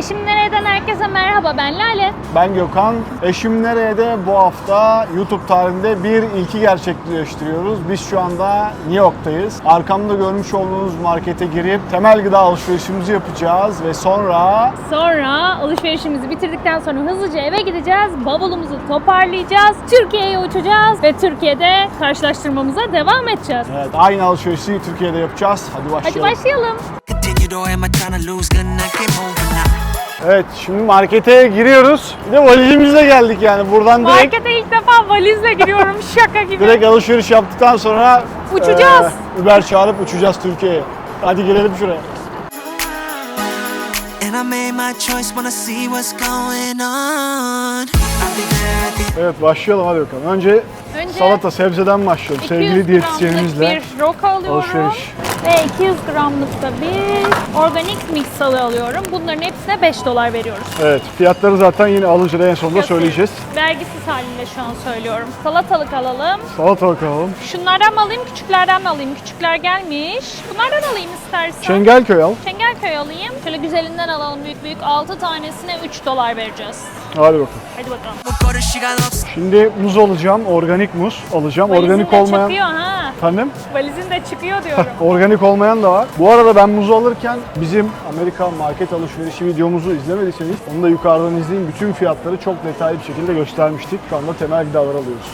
Eşim Nereye'den herkese merhaba ben Lale. Ben Gökhan. Eşim Nereye'de bu hafta YouTube tarihinde bir ilki gerçekleştiriyoruz. Biz şu anda New York'tayız. Arkamda görmüş olduğunuz markete girip temel gıda alışverişimizi yapacağız ve sonra Sonra alışverişimizi bitirdikten sonra hızlıca eve gideceğiz. Bavulumuzu toparlayacağız. Türkiye'ye uçacağız ve Türkiye'de karşılaştırmamıza devam edeceğiz. evet, aynı alışverişi Türkiye'de yapacağız. Hadi başlayalım. Hadi başlayalım. Continue though, am I trying to lose? Good night, keep moving now. Evet, şimdi markete giriyoruz. Bir de valizimizle geldik yani. Buradan direkt Markete ilk defa valizle giriyorum şaka gibi. direkt alışveriş yaptıktan sonra Uçacağız. e, Uber çağırıp uçacağız Türkiye'ye. Hadi gelelim şuraya. And I made my choice, wanna see what's going on. Evet başlayalım hadi bakalım. Önce, Önce salata sebzeden başlayalım. 200 Sevgili gramlık diyetisyenimizle. bir roka alıyorum. alışveriş. Ve 200 gramlık da bir organik mix salı alıyorum. Bunların hepsine 5 dolar veriyoruz. Evet fiyatları zaten yine alınca en sonunda söyleyeceğiz. Vergisiz haliyle şu an söylüyorum. Salatalık alalım. Salatalık alalım. Şunlardan mı alayım, küçüklerden mi alayım? Küçükler gelmiş. Bunlardan alayım istersen. Çengelköy al. Çengelköy alayım. Şöyle güzelinden alalım büyük büyük. 6 tanesine 3 dolar vereceğiz. Hadi bakalım. Hadi bakalım. Şimdi muz alacağım. Organik muz alacağım. Valizin organik de olmayan... çıkıyor ha. Efendim? Valizin de çıkıyor diyorum. Organik olmayan da var. Bu arada ben muzu alırken bizim Amerika market alışverişi videomuzu izlemediyseniz onu da yukarıdan izleyin. Bütün fiyatları çok detaylı bir şekilde göstermiştik. Şu anda temel gıdalar alıyoruz.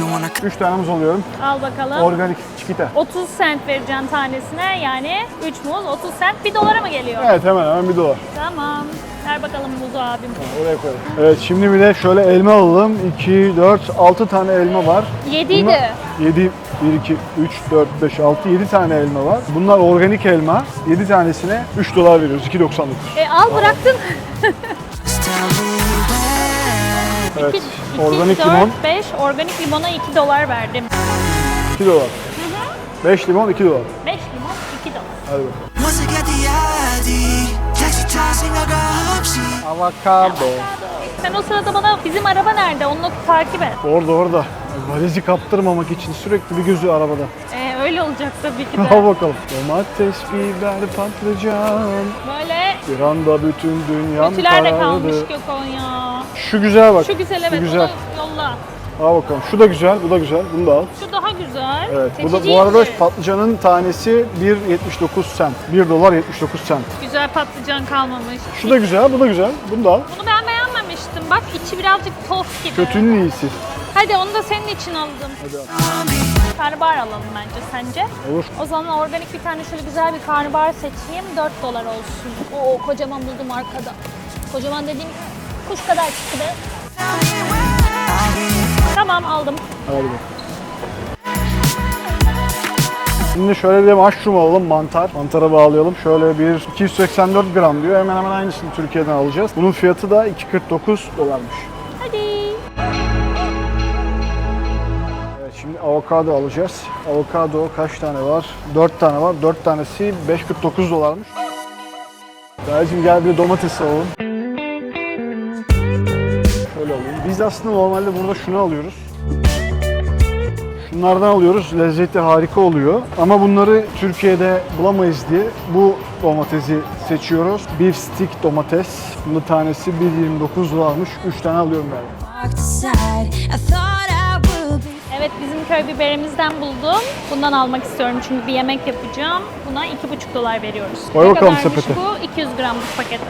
Don't wanna 3 tane muz alıyorum. Al bakalım. Organik çikita. 30 cent vereceğim tanesine yani 3 muz 30 cent 1 dolara mı geliyor? Evet hemen hemen bir dolar. Tamam. Ver bakalım muzu abim. Oraya koyalım. Evet şimdi bir de şöyle elma alalım. 2, 4, 6 tane elma var. 7 idi. 7, 1, 2, 3, 4, 5, 6, 7 tane elma var. Bunlar organik elma. 7 tanesine 3 dolar veriyoruz. 2.99. E, al bıraktın. Evet. 2, organik 4, limon 5. Organik limona 2 dolar verdim. 2 dolar. 5 limon 2 dolar. 5 limon 2 dolar. Hadi bakalım. Avokado. Sen o sırada bana bizim araba nerede onu takip et. Orada orada. Valizi kaptırmamak için sürekli bir gözü arabada. E, öyle olacak tabii ki Al de. bakalım. Domates, biber, patlıcan. Böyle Bir anda bütün dünyam kötüler de kalmış karardı. Gökhan ya. Şu güzel bak. Şu güzel evet güzel. onu yolla. Al bakalım. Şu da güzel, bu da güzel. Bunu da al. Şu daha güzel. Evet. Bu da bu arada de. patlıcanın tanesi 1.79 cent. 1 dolar 79 cent. Güzel patlıcan kalmamış. Şu da güzel, bu da güzel. Bunu da al. Bunu ben beğenmemiştim. Bak içi birazcık tost gibi. Kötünün iyisi. Hadi onu da senin için aldım. Hadi al. Karnabahar alalım bence sence? Olur. O zaman organik bir tane şöyle güzel bir karnabahar seçeyim. 4 dolar olsun. Oo kocaman buldum arkada. Kocaman dediğim kuş kadar çıktı be. Tamam aldım. Hadi bakalım. Şimdi şöyle bir mushroom alalım, mantar. Mantara bağlayalım. Şöyle bir 284 gram diyor. Hemen hemen aynısını Türkiye'den alacağız. Bunun fiyatı da 2.49 dolarmış. Hadi. Evet şimdi avokado alacağız. Avokado kaç tane var? 4 tane var. 4 tanesi 5.49 dolarmış. Dayıcım gel bir domates alalım. Biz aslında normalde burada şunu alıyoruz. Şunlardan alıyoruz. Lezzeti harika oluyor. Ama bunları Türkiye'de bulamayız diye bu domatesi seçiyoruz. Beef stick domates. Bunun tanesi 1.29 dolarmış. 3 tane alıyorum ben. Evet bizim köy biberimizden buldum. Bundan almak istiyorum çünkü bir yemek yapacağım. Buna 2,5 dolar veriyoruz. Koy Ne bakalım kadarmış sepete. bu? 200 gramlık paket.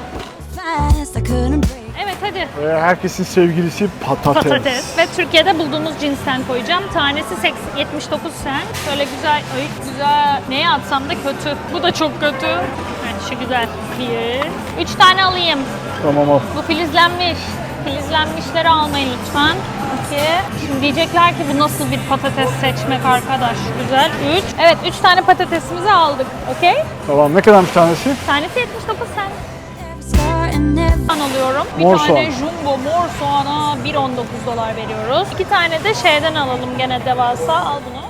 Evet hadi. Ve herkesin sevgilisi patates. Patates ve Türkiye'de bulduğumuz cinsten koyacağım. Tanesi 80 79 cent. Şöyle güzel, ay güzel. Neye atsam da kötü. Bu da çok kötü. Evet şu güzel. Bir. Üç tane alayım. Tamam al. Bu filizlenmiş. Filizlenmişleri almayın lütfen. İki. Şimdi diyecekler ki bu nasıl bir patates seçmek arkadaş. Güzel. Üç. Evet üç tane patatesimizi aldık. Okey? Tamam ne kadarmış tanesi? Tanesi 79 cent. Soğan alıyorum. Bir Mor tane soğan. jumbo mor soğana 1.19 dolar veriyoruz. İki tane de şeyden alalım gene devasa. Al bunu.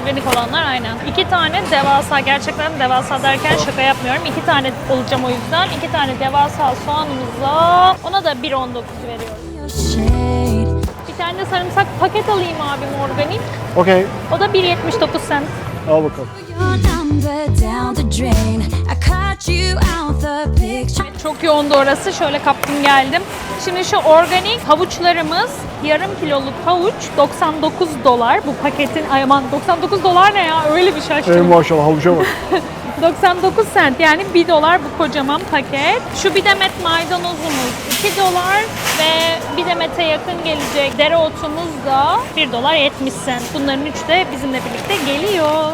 Organik olanlar aynen. İki tane devasa gerçekten devasa derken şaka yapmıyorum. İki tane olacağım o yüzden. İki tane devasa soğanımıza ona da 1.19 veriyoruz. your shade. Bir tane de sarımsak paket alayım abim organik. Okey. O da 1.79 cent. Al bakalım. Your number down the drain. I caught you out Çok yoğundu orası. Şöyle kaptım geldim. Şimdi şu organik havuçlarımız yarım kiloluk havuç 99 dolar. Bu paketin ay aman 99 dolar ne ya? Öyle bir Ey şaştım. maşallah havuca bak. 99 sent yani 1 dolar bu kocaman paket. Şu bir demet maydanozumuz 2 dolar ve bir demete yakın gelecek dereotumuz da 1 dolar 70 sent. Bunların üçü de bizimle birlikte geliyor.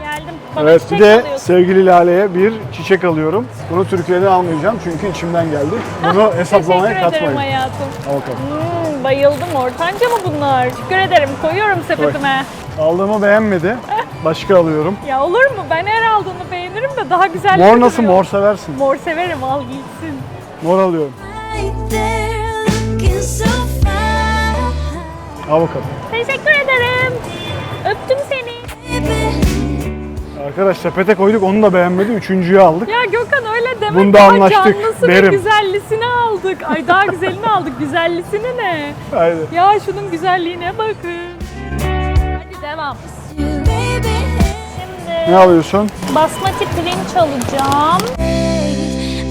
Geldim. Bana Evet bir çiçek de alıyorsun. sevgili Lale'ye bir çiçek alıyorum. Bunu Türkiye'den almayacağım çünkü içimden geldi. Bunu hesaplamaya Teşekkür ederim katmayın. hayatım. Al bakalım. Hmm, bayıldım. Ortanca mı bunlar? Teşekkür ederim. Koyuyorum sepetime. Aldığımı beğenmedi. Başka alıyorum. Ya olur mu? Ben her aldığını beğenirim de daha güzel Mor nasıl? Mor seversin. Mor severim. Al gitsin. Mor alıyorum. Right there, looking so bakalım. Teşekkür ederim. Öptüm seni. Arkadaş sepete koyduk onu da beğenmedi. Üçüncüyü aldık. Ya Gökhan öyle deme. Bunda daha anlaştık, canlısını, derim. güzellisini aldık. Ay daha güzelini aldık. Güzellisini ne? Haydi. Ya şunun güzelliğine bakın. Hadi devam. Şimdi Ne alıyorsun? basmati pirinç alacağım.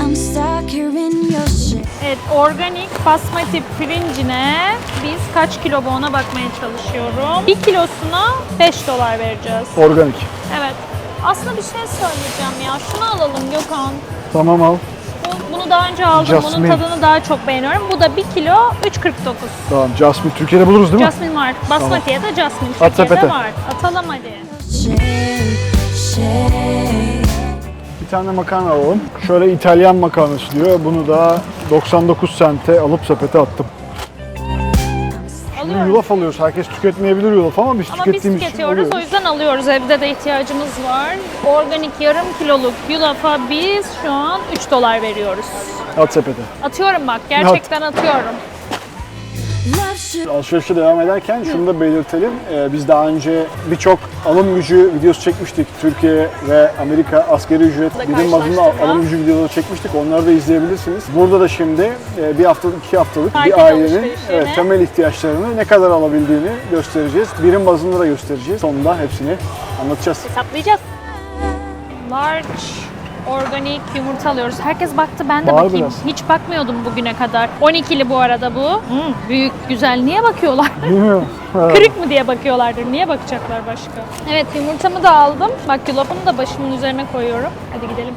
I'm stuck here in your. Evet, organik basmati pirincine biz kaç kilo bu ona bakmaya çalışıyorum. 1 kilosuna 5 dolar vereceğiz. Organik. Evet. Aslında bir şey söyleyeceğim ya. Şunu alalım Gökhan. Tamam al. Bu- Bunu daha önce aldım. Jasmine. Bunun tadını daha çok beğeniyorum. Bu da 1 kilo 3.49. Tamam. Jasmine Türkiye'de buluruz değil mi? Jasmine var. Basmati'ye de Jasmine. At Türkiye'de sepete. var. Atalım hadi. Shade, shade. Tane makarna alalım. Şöyle İtalyan makarnası diyor. Bunu da 99 sente alıp sepete attım. Şimdi Alıyorum. yulaf alıyoruz. Herkes tüketmeyebilir yulaf ama biz Ama biz tükettiğimiz için tüketiyoruz. O yüzden alıyoruz. Evde de ihtiyacımız var. Organik yarım kiloluk yulafa biz şu an 3 dolar veriyoruz. At sepete. Atıyorum bak. Gerçekten atıyorum. Alışverişe devam ederken şunu da belirtelim. Ee, biz daha önce birçok alım gücü videosu çekmiştik. Türkiye ve Amerika askeri ücret birim bazında alım gücü videoları çekmiştik. Onları da izleyebilirsiniz. Burada da şimdi e, bir haftalık, iki haftalık Tatil bir ailenin evet, temel ihtiyaçlarını ne kadar alabildiğini göstereceğiz. Birim bazında da göstereceğiz. Sonunda hepsini anlatacağız. Hesaplayacağız. Large organik yumurta alıyoruz. Herkes baktı ben de Bağır bakayım. biraz. Hiç bakmıyordum bugüne kadar. 12'li bu arada bu. Hmm, büyük, güzel. Niye bakıyorlar? Bilmiyorum. Kırık mı diye bakıyorlardır. Niye bakacaklar başka? Evet yumurtamı da aldım. Bak yulafını da başımın üzerine koyuyorum. Hadi gidelim.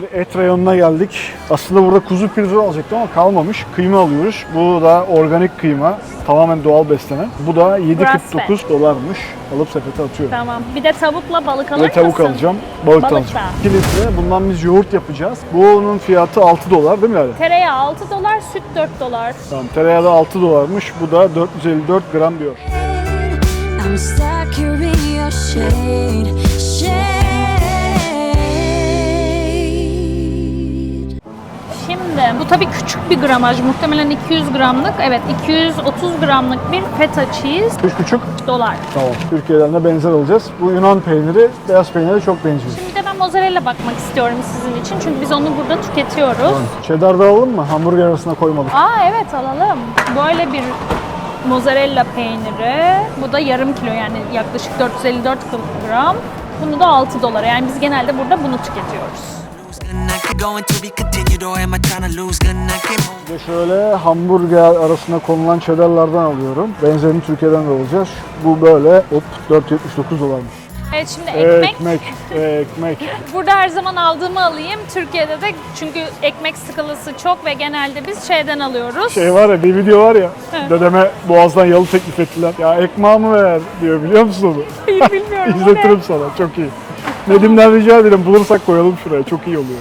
Şimdi et rayonuna geldik. Aslında burada kuzu pirzola alacaktım ama kalmamış. Kıyma alıyoruz. Bu da organik kıyma. Tamamen doğal beslenen. Bu da 7.49 dolarmış. Alıp sepete atıyorum. Tamam. Bir de tavukla balık alır Ve tavuk mısın? alacağım. Balık, Balık da alacağım. da. 2 litre. Bundan biz yoğurt yapacağız. Bunun fiyatı 6 dolar değil mi Lale? Tereyağı 6 dolar, süt 4 dolar. Tamam. Tereyağı da 6 dolarmış. Bu da 454 gram diyor. I'm stuck here in your shade, Şimdi bu tabii küçük bir gramaj. Muhtemelen 200 gramlık. Evet 230 gramlık bir feta cheese 3,5 dolar. Tamam. Türkiye'den de benzer alacağız. Bu Yunan peyniri, beyaz peynire çok benziyor. Şimdi de ben mozzarella bakmak istiyorum sizin için. Çünkü biz onu burada tüketiyoruz. Cheddar da alalım mı? Hamburger arasına koymadık. Aa evet alalım. Böyle bir mozzarella peyniri. Bu da yarım kilo yani yaklaşık 454 gram. Bunu da 6 dolara. Yani biz genelde burada bunu tüketiyoruz. Bir de şöyle hamburger arasına konulan cheddarlardan alıyorum. Benzerini Türkiye'den de alacağız. Bu böyle hop 4.79 dolarmış. Evet şimdi ekmek. Ekmek, ekmek. Burada her zaman aldığımı alayım. Türkiye'de de çünkü ekmek skalası çok ve genelde biz şeyden alıyoruz. Şey var ya bir video var ya dedeme boğazdan yalı teklif ettiler. Ya ekmeğimi ver diyor biliyor musun onu? Hayır bilmiyorum. İzletirim sana çok iyi. Nedim'den rica ederim bulursak koyalım şuraya çok iyi oluyor.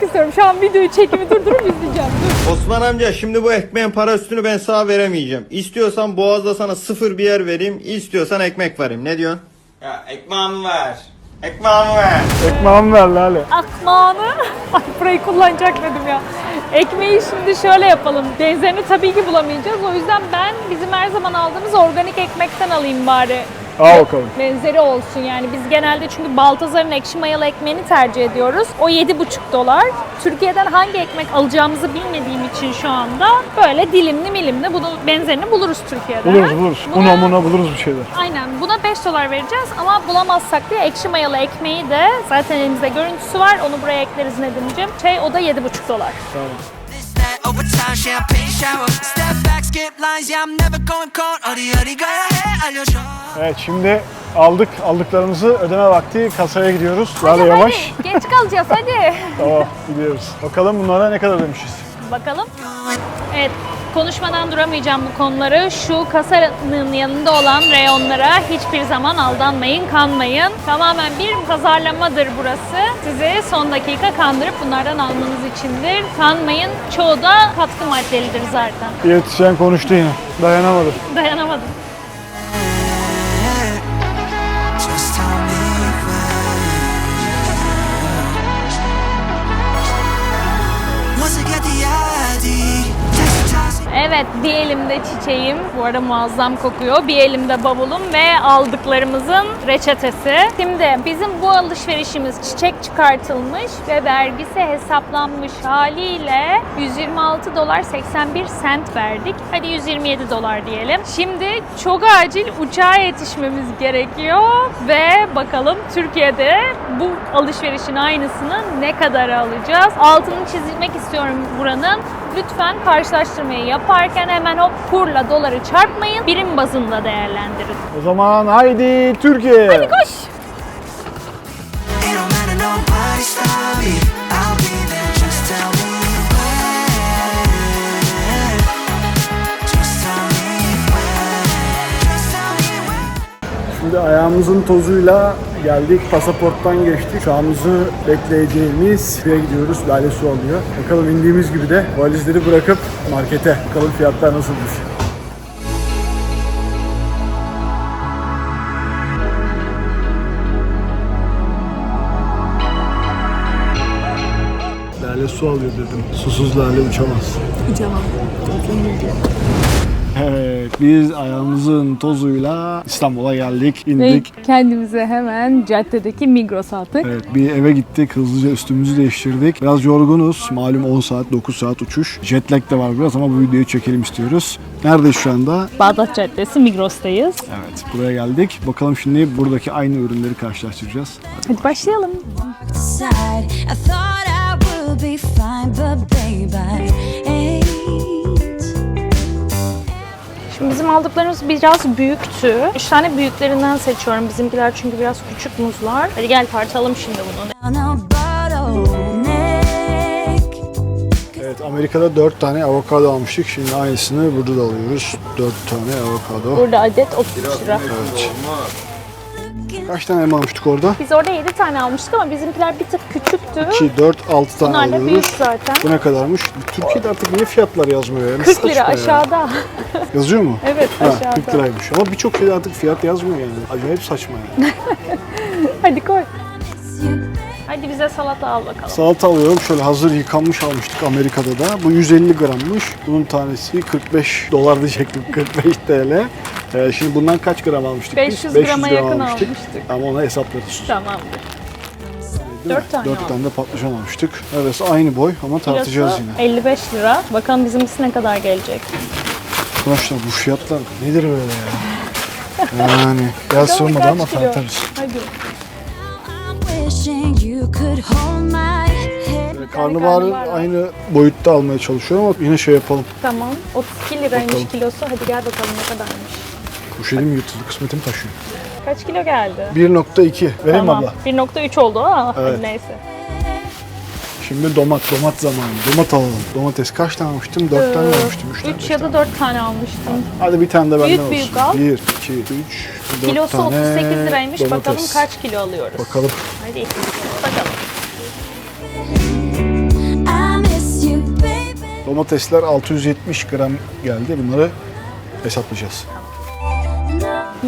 İzlemek istiyorum. Şu an videoyu çekimi durdurup izleyeceğim. Dur. Osman amca şimdi bu ekmeğin para üstünü ben sana veremeyeceğim. İstiyorsan boğazda sana sıfır bir yer vereyim, istiyorsan ekmek vereyim. Ne diyorsun? Ya ekmeğimi ver. Ekmeğimi ver. Ekmeğimi ver Lale. Akmağını. Ay burayı kullanacak dedim ya. Ekmeği şimdi şöyle yapalım. Benzerini tabii ki bulamayacağız. O yüzden ben bizim her zaman aldığımız organik ekmekten alayım bari. Al bakalım. benzeri olsun yani. Biz genelde çünkü Baltazar'ın ekşi mayalı ekmeğini tercih ediyoruz. O 7,5 dolar. Türkiye'den hangi ekmek alacağımızı bilmediğim için şu anda böyle dilimli milimli bunu benzerini buluruz Türkiye'de. Buluruz buluruz. Buna- Una muna buluruz bir şeyler. Aynen buna 5 dolar vereceğiz ama bulamazsak diye ekşi mayalı ekmeği de zaten elimizde görüntüsü var. Onu buraya ekleriz Nedim'ciğim. Şey o da 7,5 dolar. That, overtime, champagne shower. Step back, skip lines, yeah, I'm never going cold. Your head on your shoulder. Evet şimdi aldık aldıklarımızı ödeme vakti kasaya gidiyoruz. Daha yavaş. Hadi geç kalacağız hadi. Tamam gidiyoruz. Bakalım bunlara ne kadar ödemişiz. Bakalım. Evet, konuşmadan duramayacağım bu konuları. Şu kasanın yanında olan reyonlara hiçbir zaman aldanmayın, kanmayın. Tamamen bir pazarlamadır burası. Sizi son dakika kandırıp bunlardan almanız içindir. Kanmayın. Çoğu da katkı maddelidir zaten. Diyetisyen konuştu yine. Dayanamadım. Dayanamadım. Just tell me when. Once I get the ID, desensitizing. Evet, bir elimde çiçeğim. Bu arada muazzam kokuyor. Bir elimde bavulum ve aldıklarımızın reçetesi. Şimdi bizim bu alışverişimiz çiçek çıkartılmış ve vergisi hesaplanmış haliyle 126 dolar 81 sent verdik. Hadi 127 dolar diyelim. Şimdi çok acil uçağa yetişmemiz gerekiyor ve bakalım Türkiye'de bu alışverişin aynısını ne kadar alacağız? Altını çizilmek istiyorum buranın. Lütfen karşılaştırmayı yaparken hemen o kurla doları çarpmayın. Birim bazında değerlendirin. O zaman haydi Türkiye. Koş! It don't matter, nobody stop Şimdi ayağımızın tozuyla geldik. Pasaporttan geçtik. Uçağımızı bekleyeceğimiz şeye gidiyoruz. Lale su alıyor. Bakalım indiğimiz gibi de valizleri bırakıp markete. Bakalım fiyatlar nasılmış. Lale su alıyor dedim. Susuz lale uçamaz. Uçamam. Evet, biz ayağımızın tozuyla İstanbul'a geldik, Ve indik. kendimize hemen caddedeki Migros aldık. Evet, bir eve gittik, hızlıca üstümüzü değiştirdik. Biraz yorgunuz, malum 10 saat, 9 saat uçuş. Jet lag de var biraz ama bu videoyu çekelim istiyoruz. Neredeyiz şu anda? Bağdat Caddesi Migros'tayız. Evet, buraya geldik. Bakalım şimdi buradaki aynı ürünleri karşılaştıracağız. Hadi başlayalım. Side. I thought I would be fine, but babe, I Şimdi bizim aldıklarımız biraz büyüktü. Üç tane büyüklerinden seçiyorum. Bizimkiler çünkü biraz küçük muzlar. Hadi gel tartalım şimdi bunu. Evet, Amerika'da 4 tane avokado almıştık. Şimdi aynısını burada da alıyoruz. 4 tane avokado. Burada adet 30 lira. Evet. Kaç tane elma almıştık orada? Biz orada 7 tane almıştık ama bizimkiler bir tık küçüktü. 2, 4, 6 tane Bunlar da alıyoruz. büyük zaten. Bu ne kadarmış? Türkiye'de artık niye fiyatlar yazmıyor yani? 40 lira aşağıda. Yazıyor mu? Evet Ha, aşağıda. 40 liraymış. Ama birçok şeyde artık fiyat yazmıyor yani. Acayip saçma yani. Hadi koy. Hadi bize salata al bakalım. Salata alıyorum. Şöyle hazır yıkanmış almıştık Amerika'da da. Bu 150 grammış. Bunun tanesi 45 dolar diyecektim. 45 TL. Ee, şimdi bundan kaç gram almıştık 500 biz? grama yakın almıştık. Ama ona hesaplarız. Tamamdır. Değil mi? Dört tane Dört tane de patlıcan almıştık. Evet aynı boy ama tartacağız Kilosu yine. 55 lira. Bakalım bizimkisi ne kadar gelecek. Arkadaşlar bu fiyatlar nedir böyle ya? Yani gel sığmadı ama kaç kilo? tartarız. Hadi. I'm wishing you could hold my head. Karnabaharı aynı boyutta almaya çalışıyorum ama yine şey yapalım. Tamam. 32 liraymış Bakalım. kilosu. Hadi gel bakalım ne kadarmış. Poşetim yırtıldı, kısmetim taşıyor. Kaç kilo geldi? 1.2. Vereyim tamam. abla. 1.3 oldu ama Evet. neyse. Şimdi domat, domat zamanı. Domat alalım. Domates kaç tane almıştım? 4 tane almıştım. 3 tane. 3 beş ya tane. da 4 tane almıştım. Hadi bir tane de benden Büyük olsun. büyük al. 1, 2, 3, 4 Kilosu tane 38 liraymış. domates. Bakalım kaç kilo alıyoruz. Bakalım. Hadi bakalım. I miss you, baby. Domatesler 670 gram geldi. Bunları hesaplayacağız.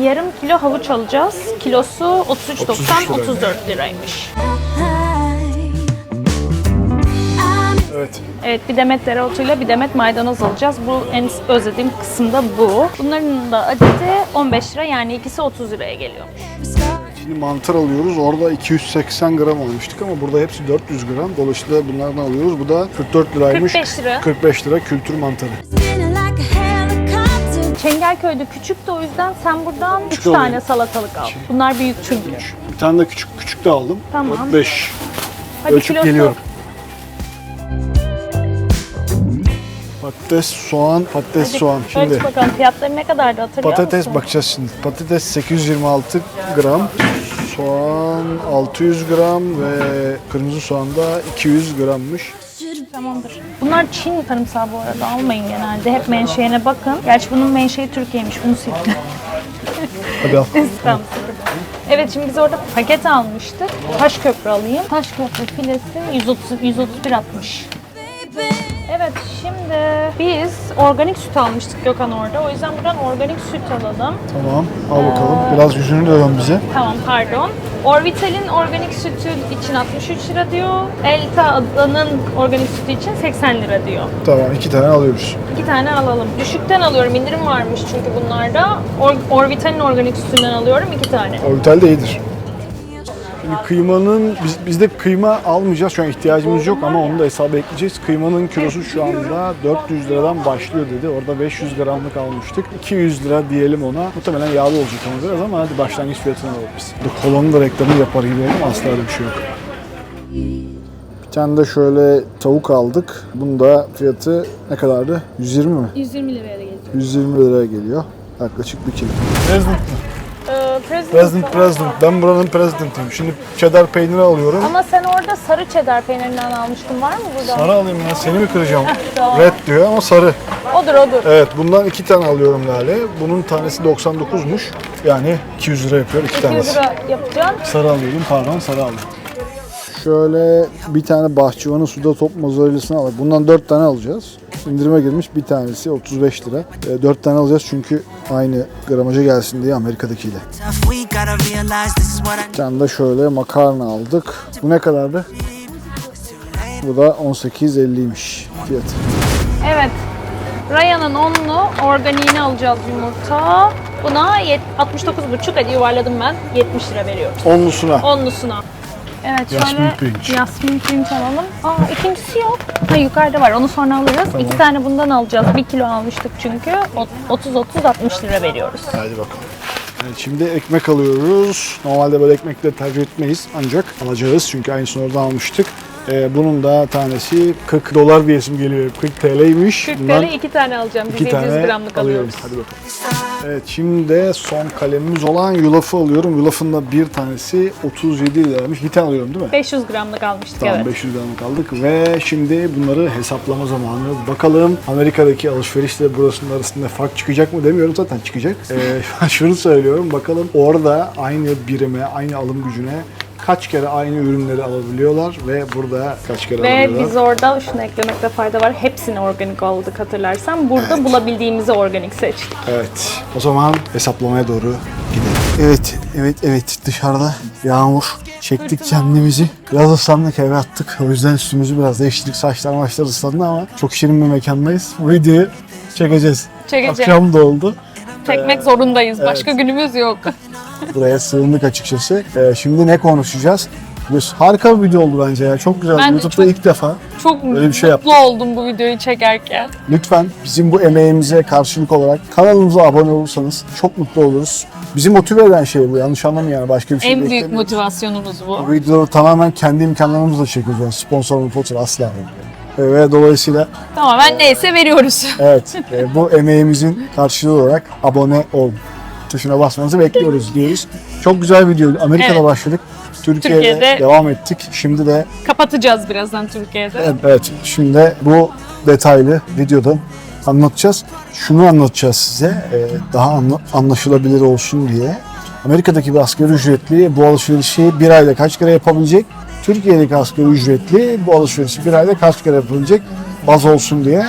Yarım kilo havuç alacağız. Kilosu 33.90 33 lira. 34 liraymış. Evet. Evet bir demet dereotuyla bir demet maydanoz alacağız. Bu en özlediğim kısım da bu. Bunların da adeti 15 lira yani ikisi 30 liraya geliyor. Şimdi mantar alıyoruz. Orada 280 gram almıştık ama burada hepsi 400 gram. Dolayısıyla bunlardan alıyoruz. Bu da 44 liraymış. 45 lira. 45 lira kültür mantarı. Çengelköy'de küçük de o yüzden sen buradan 3 Küçük alayım. tane salatalık al. Bunlar büyük çünkü. Bir tane de küçük küçük de aldım. Tamam. 5. Hadi Ölçüp kilosu. geliyorum. Patates, soğan, patates, Hadi soğan. Şimdi Ölç bakalım fiyatları ne kadardı hatırlıyor patates musun? bakacağız şimdi. Patates 826 gram. Soğan 600 gram ve kırmızı soğan da 200 grammış. Tamamdır. Bunlar Çin sarımsağı bu arada almayın genelde. Hep menşeine bakın. Gerçi bunun menşei Türkiye'ymiş. Bunu sildim. Hadi al. Tamam. Evet şimdi biz orada paket almıştık. Taş köprü alayım. Taş köprü filesi 130 131 60. Evet şimdi biz organik süt almıştık Gökhan orada. O yüzden buradan organik süt alalım. Tamam. Al bakalım. Biraz yüzünü de dön bize. Tamam pardon. Orvitel'in organik sütü için 63 lira diyor. Elta Adan'ın organik sütü için 80 lira diyor. Tamam. iki tane alıyoruz. İki tane alalım. Düşükten alıyorum. indirim varmış çünkü bunlarda. Or Orvitel'in organik sütünden alıyorum iki tane. Orbital de iyidir. Şimdi kıymanın, biz, biz de kıyma almayacağız. Şu an ihtiyacımız yok ama onu da hesaba ekleyeceğiz. Kıymanın kilosu şu anda 400 liradan başlıyor dedi. Orada 500 gramlık almıştık. 200 lira diyelim ona. Muhtemelen yağlı olacak ama biraz ama hadi başlangıç fiyatını alalım biz. Bu kolonun da reklamı yapar gibi ama asla öyle bir şey yok. Bir tane de şöyle tavuk aldık. Bunun da fiyatı ne kadardı? 120 mi? 120 liraya da gelecek. 120 liraya geliyor. Yaklaşık bir kilo. Ee, president President, president. Ben buranın presidentiyim. Şimdi cheddar peyniri alıyorum. Ama sen orada sarı cheddar peynirinden almıştın. Var mı burada? Sarı alayım ya. Seni mi kıracağım? tamam. Red diyor ama sarı. Odur odur. Evet bundan iki tane alıyorum Lale. Bunun tanesi 99'muş. Yani 200 lira yapıyor iki 200 tanesi. lira yapacağım. Sarı alıyorum pardon sarı aldım. Şöyle bir tane bahçıvanın suda top mozzarellasını alalım. Bundan 4 tane alacağız. İndirime girmiş bir tanesi 35 lira. 4 tane alacağız çünkü aynı gramaja gelsin diye Amerika'dakiyle. Bir tane de şöyle makarna aldık. Bu ne kadardı? Bu da 18.50'ymiş fiyatı. Evet. Raya'nın onlu organiğini alacağız yumurta. Buna yet- 69,5 hadi yuvarladım ben. 70 lira veriyoruz. Onlusuna. Onlusuna. Evet Yasmin şöyle pirinç. yasmin pirinç alalım. Aa ikincisi yok. Ha yukarıda var onu sonra alırız. İki tane bundan alacağız. Bir kilo almıştık çünkü. 30-30-60 lira veriyoruz. Hadi bakalım. Evet, şimdi ekmek alıyoruz. Normalde böyle ekmekleri tercih etmeyiz ancak alacağız çünkü aynısını oradan almıştık. Ee, bunun da tanesi 40 dolar bir isim geliyor. 40 TL'ymiş. 40 Bundan TL iki tane alacağım. Biz iki 700 tane gramlık alıyorum. alıyoruz. Hadi bakalım. Evet şimdi de son kalemimiz olan yulafı alıyorum. Yulafın da bir tanesi 37 liraymış. Bir tane alıyorum değil mi? 500 gramlık almıştık Tamam evet. 500 gramlık aldık ve şimdi bunları hesaplama zamanı. Bakalım Amerika'daki alışverişle burasının arasında fark çıkacak mı demiyorum zaten çıkacak. Ee, şunu söylüyorum bakalım orada aynı birime, aynı alım gücüne kaç kere aynı ürünleri alabiliyorlar ve burada kaç kere Ve alabiliyorlar. biz orada şunu eklemekte fayda var. Hepsini organik aldık hatırlarsan. Burada bulabildiğimizi organik seçtik. Evet o zaman hesaplamaya doğru gidelim. Evet, evet, evet dışarıda yağmur. Çektik kendimizi. Biraz ıslandık eve attık. O yüzden üstümüzü biraz değiştirdik. Saçlar maçlar ıslandı ama çok şirin bir mekandayız. Bu videoyu çekeceğiz. Çekeceğiz. Akşam da oldu. Çekmek zorundayız. Başka günümüz yok. Buraya sığındık açıkçası. Ee, şimdi ne konuşacağız? Bu harika bir video oldu bence ya. Çok güzel. Ben de YouTube'da çok- ilk defa. Çok Öyle bir şey mutlu oldum bu videoyu çekerken. Lütfen bizim bu emeğimize karşılık olarak kanalımıza abone olursanız çok mutlu oluruz. Bizi motive eden şey bu. Yanlış anlamayın yani. Başka bir şey En büyük beklemiyoruz. motivasyonumuz bu. Bu videoları tamamen kendi imkanlarımızla çekiyoruz. Yani sponsor mu sponsor asla. yok. Ee, Ve dolayısıyla Tamamen neyse veriyoruz. evet e, bu emeğimizin karşılığı olarak abone ol tuşuna basmanızı bekliyoruz diyoruz. Çok güzel video. Amerika'da Evet. başladık. Türkiye'de, Türkiye'de- devam ettik. Şimdi de Kapatacağız birazdan Türkiye'de. evet, evet şimdi de bu detaylı videoda anlatacağız. Şunu anlatacağız size e, daha anla- anlaşılabilir olsun diye. Amerika'daki bir asgari ücretli bu alışverişi bir ayda kaç kere yapabilecek? Türkiye'deki asgari ücretli bu alışverişi bir ayda kaç kere yapabilecek? Baz olsun diye.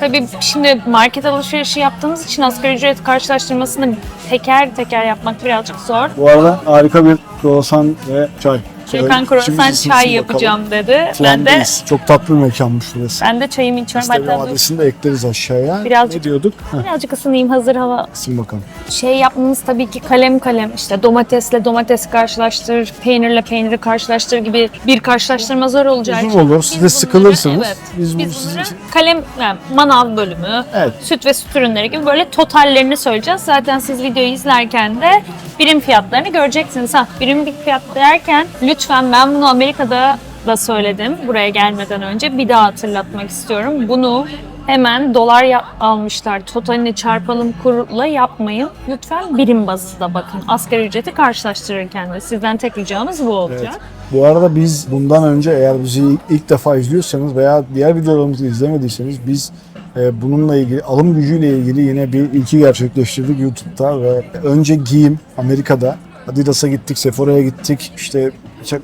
Tabii şimdi market alışverişi yaptığımız için asgari ücret karşılaştırmasını teker teker yapmak birazcık zor. Bu arada harika bir kruvasan ve çay. Gökhan Kruvasan çay yapacağım dedi. Ben de. Çok tatlı bir mekanmış burası. ben de çayımı içiyorum. Instagram Hatta adresini de ekleriz aşağıya. Birazcık- Ne diyorduk? Heh, birazcık ısınayım hazır hava. isim bakalım. Şey yapmamız tabii ki kalem kalem işte domatesle domates karşılaştır, peynirle peyniri karşılaştır gibi bir karşılaştırma zor olacağı Uzun için. olur, biz siz de bunları- sıkılırsınız. Evet. Biz Biz, bunu sizin bunları için- kalem, yani manav bölümü, Evet. süt ve süt ürünleri gibi böyle totallerini söyleyeceğiz. Zaten siz videoyu izlerken de birim fiyatlarını göreceksiniz. Ha, birim fiyat derken lütfen ben bunu Amerika'da da söyledim buraya gelmeden önce. Bir daha hatırlatmak istiyorum. Bunu hemen dolar ya- almışlar. Totalini çarpalım kurla yapmayın. Lütfen birim bazında bakın. Asgari ücreti karşılaştırırken de sizden tek ricamız bu olacak. Bu arada biz bundan önce eğer bizi ilk defa izliyorsanız veya diğer videolarımızı izlemediyseniz biz e, bununla ilgili alım gücüyle ilgili yine bir ilki gerçekleştirdik YouTube'da ve önce giyim Amerika'da Adidas'a gittik, Sephora'ya gittik, işte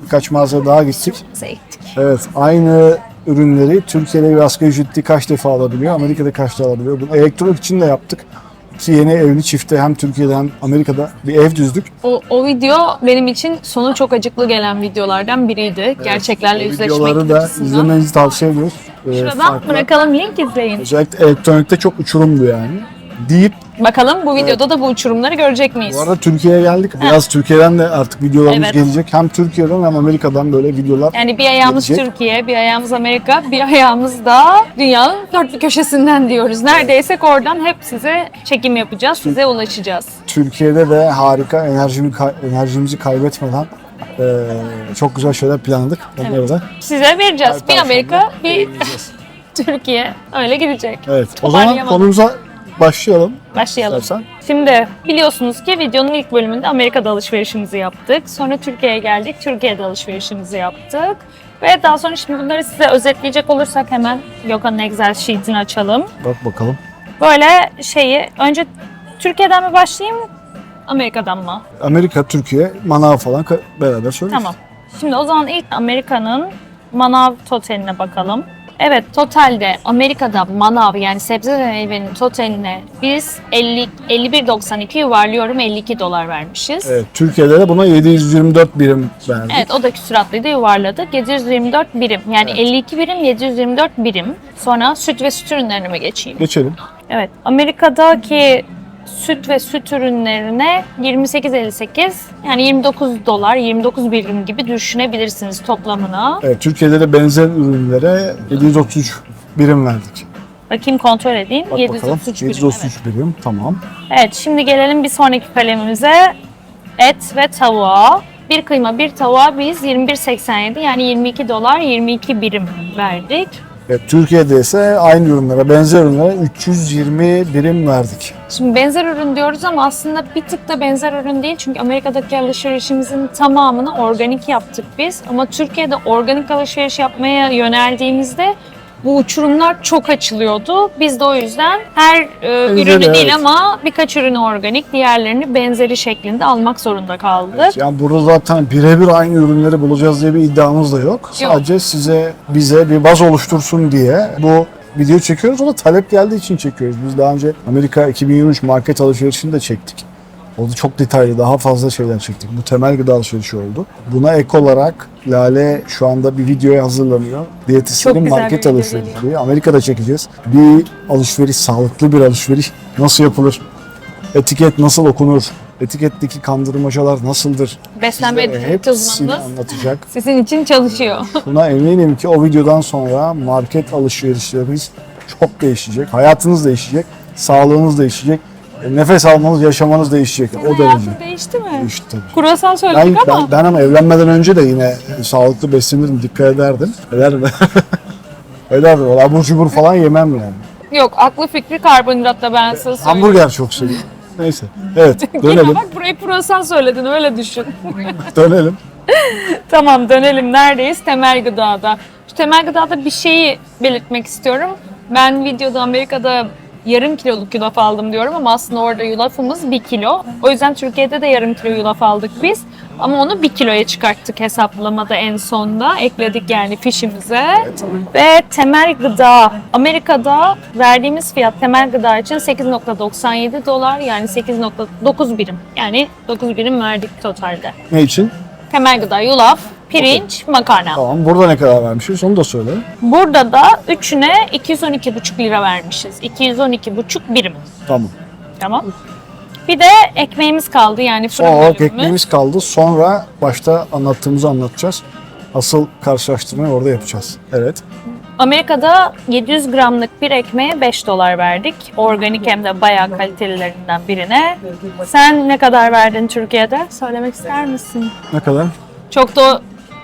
birkaç- mağaza daha gittik. Evet, aynı ürünleri Türkiye'de bir asgari ücretli kaç defa alabiliyor, Amerika'da kaç defa alabiliyor. Bunu elektronik için de yaptık. Ki yeni evli çifte hem Türkiye'de hem Amerika'da bir ev düzdük. O, o video benim için sonu çok acıklı gelen videolardan biriydi. Gerçeklerle O yüzleşmek videoları da açısından. izlemenizi tavsiye ediyoruz. Ee, Şuradan farklı- bırakalım link izleyin. Özellikle elektronikte çok uçurumdu yani. Deyip Bakalım bu videoda da bu uçurumları görecek miyiz? bu arada Türkiye'ye geldik. Biraz Türkiye'den de artık videolarımız Evet. gelecek. Hem Türkiye'den hem Amerika'dan böyle videolar. Yani bir ayağımız Gelecek. Türkiye, bir ayağımız Amerika, bir ayağımız da dünyanın dört bir köşesinden diyoruz. Neredeyse oradan hep size çekim yapacağız, size ulaşacağız. Türkiye'de de harika enerjimi kay- enerjimizi kaybetmeden eee, çok güzel şeyler planladık. Onları da Size vereceğiz. Bir Amerika, bir yayınlayacağız. Türkiye. Öyle gidecek. Evet. O zaman Toparlayamadım. konumuza başlayalım. Başlayalım. İstersen. Şimdi biliyorsunuz ki videonun ilk bölümünde Amerika'da alışverişimizi yaptık. Sonra Türkiye'ye geldik. Türkiye'de alışverişimizi yaptık. Ve daha sonra şimdi bunları size özetleyecek olursak hemen Gökhan'ın Excel sheet'ini açalım. Bak bakalım. Böyle şeyi önce Türkiye'den mi başlayayım Amerika'dan mı? Amerika, Türkiye, manav falan beraber söylüyoruz. Tamam. Şimdi o zaman ilk Amerika'nın manav totaline bakalım. Evet totalde Amerika'da manav yani sebze ve meyvenin totaline biz 50 51.92 yuvarlıyorum 52 dolar vermişiz. Evet, Türkiye'de de buna 724 birim verdik. Evet o da küsuratlıydı yuvarladık. 724 birim yani 52 birim 724 birim. Sonra süt ve süt ürünlerine mi geçeyim? Geçelim. Evet Amerika'daki süt ve süt ürünlerine 28.58 yani 29 dolar 29 birim gibi düşünebilirsiniz toplamına. Evet, Türkiye'de de benzer ürünlere 733 birim verdik. Bakayım kontrol edeyim. Bak 733 bakalım. birim. 733 Evet. birim. Tamam. evet şimdi gelelim bir sonraki kalemimize. Et ve tavuğa. Bir kıyma bir tavuğa biz 21.87 yani 22 dolar 22 birim verdik. Türkiye'de ise aynı ürünlere, benzer ürünlere 320 birim verdik. Şimdi benzer ürün diyoruz ama aslında bir tık da benzer ürün değil. Çünkü Amerika'daki alışverişimizin tamamını organik yaptık biz. Ama Türkiye'de organik alışveriş yapmaya yöneldiğimizde bu uçurumlar çok açılıyordu. Biz de o yüzden her e, Benzeri, ürünü değil evet. ama birkaç ürünü organik, diğerlerini benzeri şeklinde almak zorunda kaldık. Yani burada zaten birebir aynı ürünleri bulacağız diye bir iddiamız da yok. Sadece size, bize bir baz oluştursun diye bu video çekiyoruz. O da talep geldiği için çekiyoruz. Biz daha önce Amerika 2023 market alışverişini de çektik. Orada çok detaylı, daha fazla şeyler çektik. Bu temel gıda alışverişi oldu. Buna ek olarak Lale şu anda bir videoya hazırlanıyor. Diyetisyenin market alışverişi. Amerika'da çekeceğiz. Bir alışveriş, sağlıklı bir alışveriş nasıl yapılır? Etiket nasıl okunur? Etiketteki kandırmacalar nasıldır? Beslenme Sizlere etiket hepsini uzmanınız anlatacak. sizin için çalışıyor. Buna eminim ki o videodan sonra market alışverişleriniz çok değişecek. Hayatınız değişecek. Sağlığınız değişecek. Nefes almanız, yaşamanız değişecek. o derece. Değişti mi? Değişti tabii. Kruvasan Ben, söyledik ama. ben, ben ama evlenmeden önce de yine sağlıklı beslenirdim, dikkat ederdim. Ederdim. Ederdim. Öyle Abur cubur falan yemem yani. Yok aklı fikri karbonhidratta ben size söyleyeyim. Hamburger çok seviyorum. Neyse. Evet, Yine dönelim. bak burayı kruvasan söyledin öyle düşün. dönelim. tamam dönelim neredeyiz? Temel gıdada. Şu temel gıdada bir şeyi belirtmek istiyorum. Ben videoda Amerika'da yarım kiloluk yulaf aldım diyorum ama aslında orada yulafımız bir kilo. O yüzden Türkiye'de de yarım kilo yulaf aldık biz. Ama onu bir kiloya çıkarttık hesaplamada en sonda. Ekledik yani fişimize. Ve temel gıda. Amerika'da verdiğimiz fiyat temel gıda için 8.97 dolar yani 8.9 birim. Yani 9 birim verdik totalde. Ne için? Temel gıda, yulaf, pirinç, makarna. Tamam. Burada ne kadar vermişiz onu da söyle. Burada da üçüne 212,5 lira vermişiz. 212,5 birim. Tamam. Tamam. Bir de ekmeğimiz kaldı yani fırın O bölümümüz. ekmeğimiz kaldı. Sonra başta anlattığımızı anlatacağız. Asıl karşılaştırmayı orada yapacağız. Evet. Amerika'da 700 gramlık bir ekmeğe 5 dolar verdik. Organik hem de bayağı kalitelilerinden birine. Sen ne kadar verdin Türkiye'de? Söylemek ister misin? Ne kadar? Çok da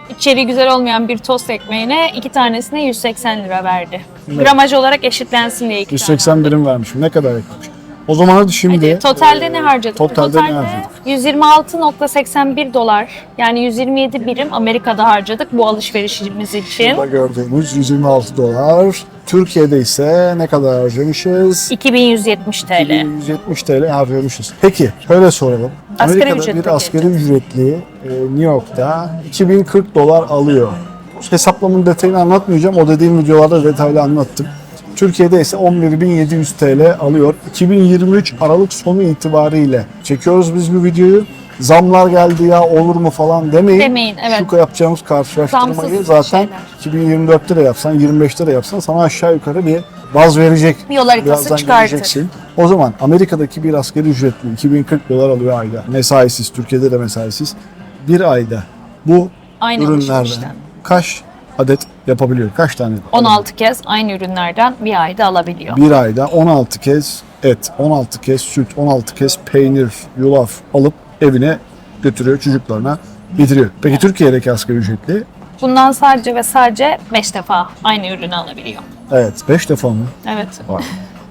içeriği güzel olmayan bir tost ekmeğine iki tanesine 180 lira verdi. Gramaj olarak eşitlensin diye iki 180 birim vermişim. Ne kadar eklemiş? O zaman hadi şimdi... tane. Totalde ne harcadık? Totalde ne harcadık? 126.81 dolar yani 127 birim Amerika'da harcadık bu alışverişimiz için. Burada gördüğümüz 126 dolar. Türkiye'de ise ne kadar harcamışız? 2170 TL. 170 TL harcamışız. Peki şöyle soralım. Asgari Amerika'da bir asgari ücretli e, New York'ta 2040 dolar alıyor. Hesaplamanın detayını anlatmayacağım. O dediğim videolarda detaylı anlattım. Türkiye'de ise 11.700 TL alıyor. 2023 Aralık sonu itibariyle çekiyoruz biz bu videoyu. Zamlar geldi ya olur mu falan demeyin. Demeyin, evet. Şu yapacağımız karşılaştırmayı Zamsız zaten şeyler. 2024'te de yapsan, 25'te de yapsan sana aşağı yukarı bir baz verecek. Bir yol haritası çıkartır. O zaman Amerika'daki bir asgari ücretli 2040 dolar alıyor ayda. Mesaisiz, Türkiye'de de mesaisiz. Bir ayda bu Aynı ürünlerden kaç adet yapabiliyor? Kaç tane? 16 kez aynı ürünlerden bir ayda alabiliyor. Bir ayda 16 kez et, 16 kez süt, 16 kez peynir, yulaf alıp evine götürüyor çocuklarına yediriyor. Peki Türkiye'deki asgari ücretli? Bundan sadece ve sadece 5 defa aynı ürünü alabiliyor. Evet 5 defa mı? Evet. Vay.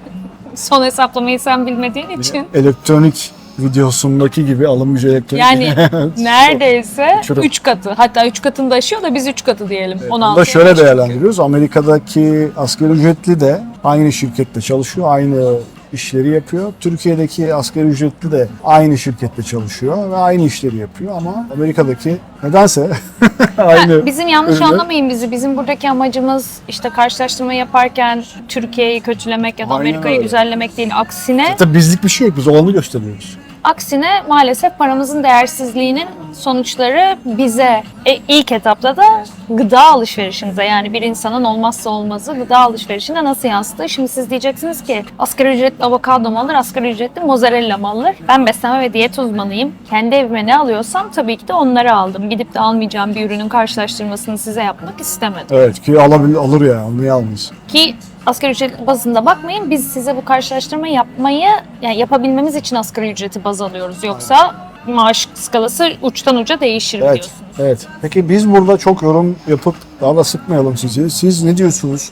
Son hesaplamayı sen bilmediğin için. Elektronik videosundaki gibi alım elektronik. Yani neredeyse Uçurum. 3 katı. Hatta 3 katını da aşıyor da biz 3 katı diyelim. 16 Bunu da şöyle değerlendiriyoruz. Amerika'daki asgari ücretli de aynı şirkette çalışıyor, aynı işleri yapıyor. Türkiye'deki asgari ücretli de aynı şirkette çalışıyor ve aynı işleri yapıyor ama Amerika'daki nedense aynı. Bizim yanlış ürünler- anlamayın bizi. Bizim buradaki amacımız işte karşılaştırma yaparken Türkiye'yi kötülemek ya da Amerika'yı güzellemek değil. Aksine Tabii bizlik bir şey yok. Biz olanı gösteriyoruz. Aksine maalesef paramızın değersizliğinin sonuçları bize e, ilk etapta da gıda alışverişimize yani bir insanın olmazsa olmazı gıda alışverişine nasıl yansıdı? Şimdi siz diyeceksiniz ki asgari ücretli avokado mu alır, asgari ücretli mozzarella mı alır? Ben beslenme ve diyet uzmanıyım. Kendi evime ne alıyorsam tabii ki de onları aldım. Gidip de almayacağım bir ürünün karşılaştırmasını size yapmak istemedim. Evet ki alabil alır ya. Niye almaz? Ki asgari ücret bazında bakmayın biz size bu karşılaştırma yapmayı yani yapabilmemiz için asgari ücreti baz alıyoruz. Yoksa maaş skalası uçtan uca değişir Evet. biliyorsunuz. Evet. Peki biz burada çok yorum yapıp daha da sıkmayalım sizi. Siz ne diyorsunuz?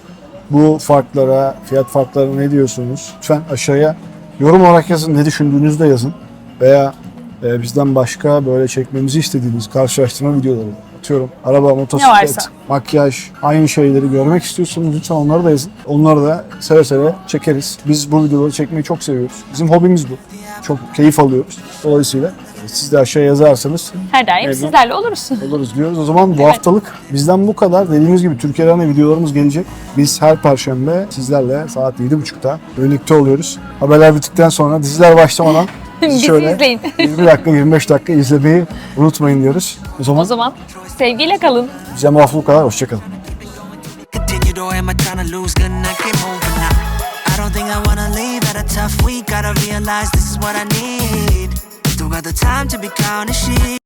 Bu farklara, fiyat farklarına ne diyorsunuz? Lütfen aşağıya yorum olarak yazın. Ne düşündüğünüzü de yazın. Veya e, bizden başka böyle çekmemizi istediğiniz karşılaştırma videoları atıyorum. Araba, motosiklet, makyaj, aynı şeyleri görmek istiyorsanız lütfen onları da yazın. Onları da seve seve çekeriz. Biz bu videoları çekmeyi çok seviyoruz. Bizim hobimiz bu. Çok keyif alıyoruz. Dolayısıyla siz de aşağıya yazarsanız Her daim Evet. sizlerle oluruz. oluruz diyoruz. O zaman bu haftalık bizden bu kadar. Dediğimiz gibi Türkiye'den de videolarımız gelecek. Biz her perşembe sizlerle saat 7.30'da birlikte oluyoruz. Haberler bittikten sonra diziler başlamadan Bizi şöyle izleyin. 20 dakika 25 dakika izlemeyi unutmayın diyoruz. O zaman O zaman sevgiyle kalın. bize bu kadar. Hoşçakalın. Continue though, am I tryna lose? Good night, game over now. I don't think I wanna leave at a tough week. Gotta realize this is what I need. Don't got the time to be counting sheep.